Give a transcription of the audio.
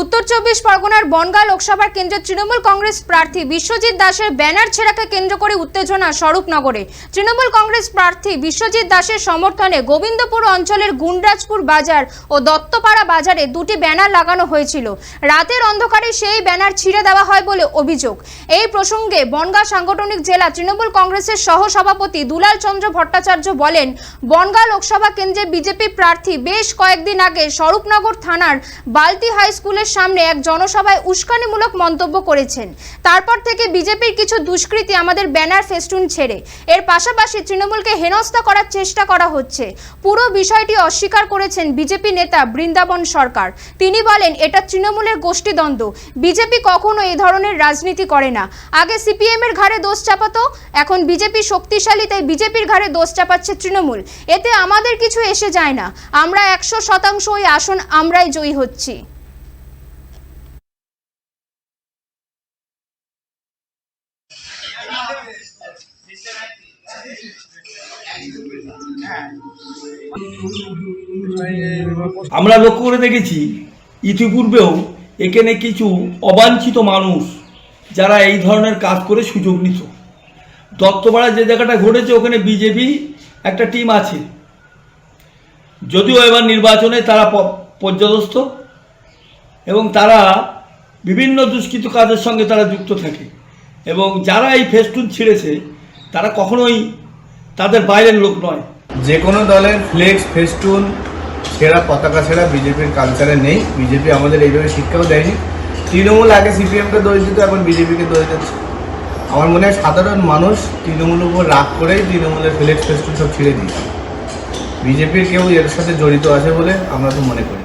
উত্তর চব্বিশ পরগনার বনগাঁ লোকসভার কেন্দ্রের তৃণমূল কংগ্রেস প্রার্থী বিশ্বজিৎ দাসের ব্যানার ছেঁড়াকে কেন্দ্র করে উত্তেজনা স্বরূপনগরে। তৃণমূল কংগ্রেস প্রার্থী বিশ্বজিৎ দাসের সমর্থনে গোবিন্দপুর অঞ্চলের গুন্ডরাজপুর বাজার ও দত্তপাড়া বাজারে দুটি ব্যানার লাগানো হয়েছিল। রাতের অন্ধকারে সেই ব্যানার ছিঁড়ে দেওয়া হয় বলে অভিযোগ। এই প্রসঙ্গে বনগাঁ সাংগঠনিক জেলা তৃণমূল কংগ্রেসের সহসভাপতি দুলাল চন্দ্র ভট্টাচার্য বলেন, বনগাঁ লোকসভা কেন্দ্রে বিজেপি প্রার্থী বেশ কয়েকদিন আগে স্বরূপনগর থানার বালতি হাই স্কুলের সামনে এক জনসভায় উস্কানিমূলক মন্তব্য করেছেন। তারপর থেকে বিজেপির কিছু দুষ্কৃতী আমাদের ব্যানার ফেস্টুন ছেড়ে। এর পাশাপাশি তৃণমূলকে হেনস্থা করার চেষ্টা করা হচ্ছে। পুরো বিষয়টি অস্বীকার করেছেন বিজেপি নেতা বৃন্দাবন সরকার। তিনি বলেন, এটা তৃণমূলের গোষ্ঠীদ্বন্দ্ব। বিজেপি কখনো এই ধরনের রাজনীতি করে না। আগে সিপিএম এর ঘাড়ে দোষ চাপাতো, এখন বিজেপি শক্তিশালী, তাই বিজেপির ঘাড়ে দোষ চাপাচ্ছে তৃণমূল। এতে আমাদের কিছু এসে যায় না। আমরা একশো শতাংশ ওই আসন, আমরাই জয়ী হচ্ছি। আমরা লক্ষ্য করে দেখেছি, ইতিপূর্বেও এখানে কিছু অবাঞ্ছিত মানুষ যারা এই ধরনের কাজ করে সুযোগ নিত। দত্তপাড়া যে জায়গাটা ঘটেছে, ওখানে বিজেপি একটা টিম আছে। যদিও এবার নির্বাচনে তারা পর্যদস্ত এবং তারা বিভিন্ন দুষ্কৃত কাজের সঙ্গে তারা যুক্ত থাকে এবং যারা এই ফেস্টুন ছিঁড়েছে, তারা কখনোই তাদের বাইরের লোক নয়। যে কোনো দলের ফ্লেক্স ফেস্টুন সেরা পতাকা ছেঁড়া বিজেপির কালচারে নেই। বিজেপি আমাদের এইভাবে শিক্ষাও দেয়নি। তৃণমূল আগে সিপিএমকে দোষ দিত, এখন বিজেপিকে দোষ দিচ্ছে। আমার মনে হয় সাধারণ মানুষ তৃণমূলের উপর রাগ করেই তৃণমূলের ফ্লেক্স ফেস্টুন সব ছিঁড়ে দিয়েছে। বিজেপির কেউ এর সাথে জড়িত আছে বলে আমরা তো মনে করি